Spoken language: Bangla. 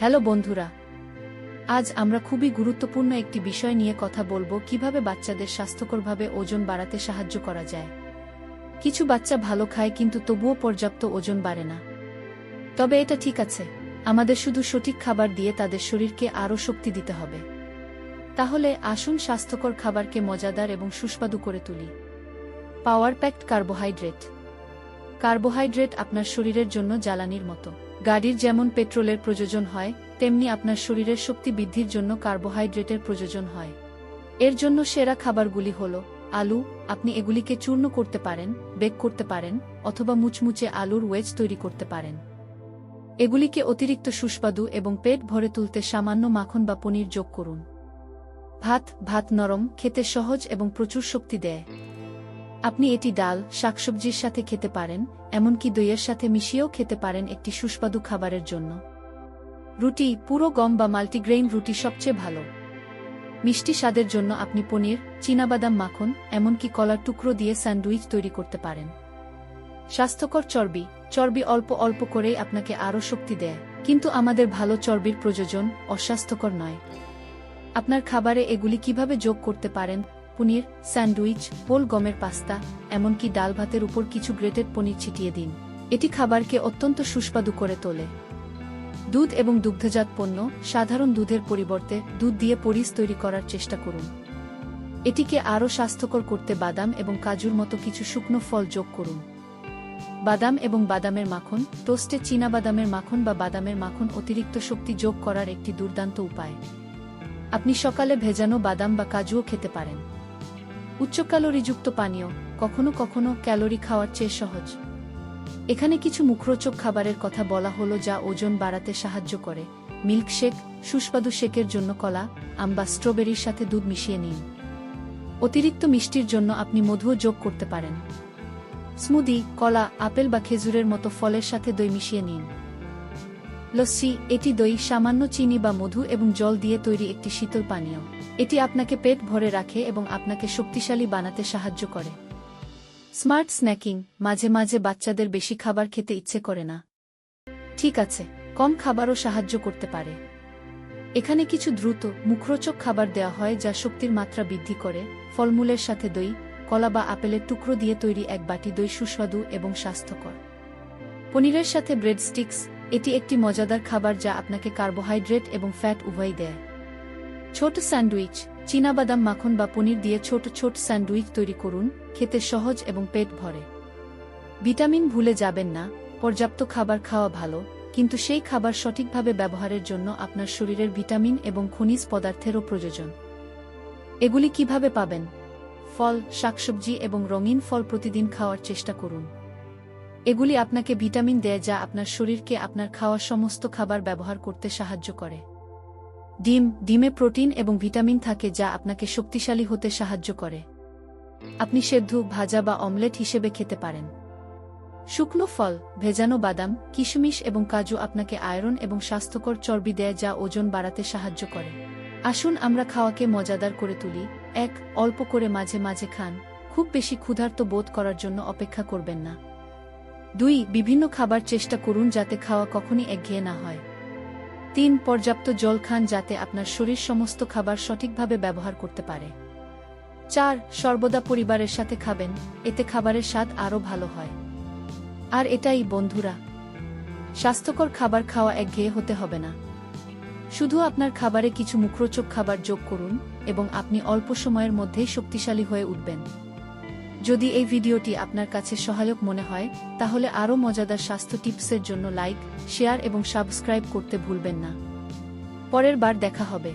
হ্যালো বন্ধুরা, আজ আমরা খুবই গুরুত্বপূর্ণ একটি বিষয় নিয়ে কথা বলব, কীভাবে বাচ্চাদের স্বাস্থ্যকরভাবে ওজন বাড়াতে সাহায্য করা যায়। কিছু বাচ্চা ভালো খায় কিন্তু তবুও পর্যাপ্ত ওজন বাড়ে না। তবে এটা ঠিক আছে, আমাদের শুধু সঠিক খাবার দিয়ে তাদের শরীরকে আরও শক্তি দিতে হবে। তাহলে আসুন স্বাস্থ্যকর খাবারকে মজাদার এবং সুস্বাদু করে তুলি। পাওয়ার প্যাকড কার্বোহাইড্রেট। কার্বোহাইড্রেট আপনার শরীরের জন্য জ্বালানির মতো। গাড়ির যেমন পেট্রোলের প্রয়োজন হয়, তেমনি আপনার শরীরের শক্তি বৃদ্ধির জন্য কার্বোহাইড্রেটের প্রয়োজন হয়। এর জন্য সেরা খাবারগুলি হল, আলু, আপনি এগুলিকে চূর্ণ করতে পারেন, বেক করতে পারেন, অথবা মুচমুচে আলুর ওয়েজ তৈরি করতে পারেন। এগুলিকে অতিরিক্ত সুস্বাদু এবং পেট ভরে তুলতে সামান্য মাখন বা পনির যোগ করুন। ভাত ভাত নরম, খেতে সহজ এবং প্রচুর শক্তি দেয়। আপনি এটি ডাল, শাকসবজির সাথে খেতে পারেন, এমনকি দইয়ের সাথে মিশিয়েও খেতে পারেন একটি সুস্বাদু খাবারের জন্য। রুটি, পুরো গম বা মাল্টিগ্রেইন রুটি সবচেয়ে ভালো। মিষ্টি স্বাদের জন্য আপনি পনির, চীনাবাদাম মাখন, এমনকি কলার টুকরো দিয়ে স্যান্ডউইচ তৈরি করতে পারেন। স্বাস্থ্যকর চর্বি চর্বি অল্প অল্প করেই আপনাকে আরও শক্তি দেয়, কিন্তু আমাদের ভালো চর্বির প্রয়োজন অস্বাস্থ্যকর নয়। আপনার খাবারে এগুলি কীভাবে যোগ করতে পারেন পনির, স্যান্ডউইচ, হোল গমের পাস্তা, এমনকি ডাল ভাতের উপর কিছু গ্রেটেড পনির ছিটিয়ে দিন। এটি খাবারকে অত্যন্ত সুস্বাদু করে তোলে। দুধ এবং দুগ্ধজাত পণ্য, সাধারণ দুধের পরিবর্তে দুধ দিয়ে পরিস তৈরি করার চেষ্টা করুন। এটিকে আরও স্বাস্থ্যকর করতে বাদাম এবং কাজুর মতো কিছু শুকনো ফল যোগ করুন। বাদাম এবং বাদামের মাখন, টোস্টে চীনা বাদামের মাখন বা বাদামের মাখন অতিরিক্ত শক্তি যোগ করার একটি দুর্দান্ত উপায়। আপনি সকালে ভেজানো বাদাম বা কাজুও খেতে পারেন। উচ্চ ক্যালোরিযুক্ত পানীয়, কখনো কখনো ক্যালোরি খাওয়ার চেয়ে সহজ। এখানে কিছু মুখরোচক খাবারের কথা বলা হলো যা ওজন বাড়াতে সাহায্য করে। মিল্কশেক, সুস্বাদু শেকের জন্য কলা আম বা স্ট্রবেরির সাথে দুধ মিশিয়ে নিন। অতিরিক্ত মিষ্টির জন্য আপনি মধুও যোগ করতে পারেন। স্মুদি, কলা, আপেল বা খেজুরের মতো ফলের সাথে দই মিশিয়ে নিন। লস্যি এটি দই, সামান্য চিনি বা মধু এবং জল দিয়ে তৈরি একটি শীতল পানীয়। এটি আপনাকে পেট ভরে রাখে এবং আপনাকে শক্তিশালী বানাতে সাহায্য করে। স্মার্ট স্ন্যাকিং, মাঝে মাঝে বাচ্চাদের বেশি খাবার খেতে ইচ্ছে করে না। ঠিক আছে, কম খাবারও সাহায্য করতে পারে। এখানে কিছু দ্রুত, মুখরোচক খাবার দেওয়া হয় যা শক্তির মাত্রা বৃদ্ধি করে। ফলমূলের সাথে দই, কলা বা আপেলের টুকরো দিয়ে তৈরি এক বাটি দই সুস্বাদু এবং স্বাস্থ্যকর। পনিরের সাথে ব্রেড স্টিক্স এটি একটি মজাদার খাবার যা আপনাকে কার্বোহাইড্রেট এবং ফ্যাট উভয় দেয়। ছোট স্যান্ডউইচ, চীনাবাদাম মাখন বা পনির দিয়ে ছোট ছোট স্যান্ডউইচ তৈরি করুন, খেতে সহজ এবং পেট ভরে। ভিটামিন ভুলে যাবেন না, পর্যাপ্ত খাবার খাওয়া ভালো, কিন্তু সেই খাবার সঠিকভাবে ব্যবহারের জন্য আপনার শরীরের ভিটামিন এবং খনিজ পদার্থেরও প্রয়োজন। এগুলি কীভাবে পাবেন? ফল, শাকসবজি এবং রঙিন ফল প্রতিদিন খাওয়ার চেষ্টা করুন। এগুলি আপনাকে ভিটামিন দেয় যা আপনার শরীরকে আপনার খাওয়া সমস্ত খাবার ব্যবহার করতে সাহায্য করে। ডিম, ডিমে প্রোটিন এবং ভিটামিন থাকে যা আপনাকে শক্তিশালী হতে সাহায্য করে। আপনি সেদ্ধ, ভাজা বা অমলেট হিসেবে খেতে পারেন। শুকনো ফল, ভেজানো বাদাম, কিশমিশ এবং কাজু আপনাকে আয়রন এবং স্বাস্থ্যকর চর্বি দেয় যা ওজন বাড়াতে সাহায্য করে। আসুন আমরা খাওয়াকে মজাদার করে তুলি। এক, অল্প করে মাঝে মাঝে খান। খুব বেশি ক্ষুধার্ত বোধ করার জন্য অপেক্ষা করবেন না। দুই, বিভিন্ন খাবার চেষ্টা করুন যাতে খাওয়া কখনই একঘেয়ে না হয়। তিন, পর্যাপ্ত জল খান যাতে আপনার শরীর সমস্ত খাবার সঠিকভাবে ব্যবহার করতে পারে। চার, সর্বদা পরিবারের সাথে খাবেন, এতে খাবারের স্বাদ আরও ভালো হয়। আর এটাই, বন্ধুরা, স্বাস্থ্যকর খাবার খাওয়া একঘেয়ে হতে হবে না। শুধু আপনার খাবারে কিছু মুখরোচক খাবার যোগ করুন এবং আপনি অল্প সময়ের মধ্যেই শক্তিশালী হয়ে উঠবেন। যদি এই ভিডিওটি আপনার কাছে সহায়ক মনে হয়, তাহলে আরও মজাদার স্বাস্থ্য টিপসের জন্য লাইক, শেয়ার এবং সাবস্ক্রাইব করতে ভুলবেন না। পরের বার দেখা হবে।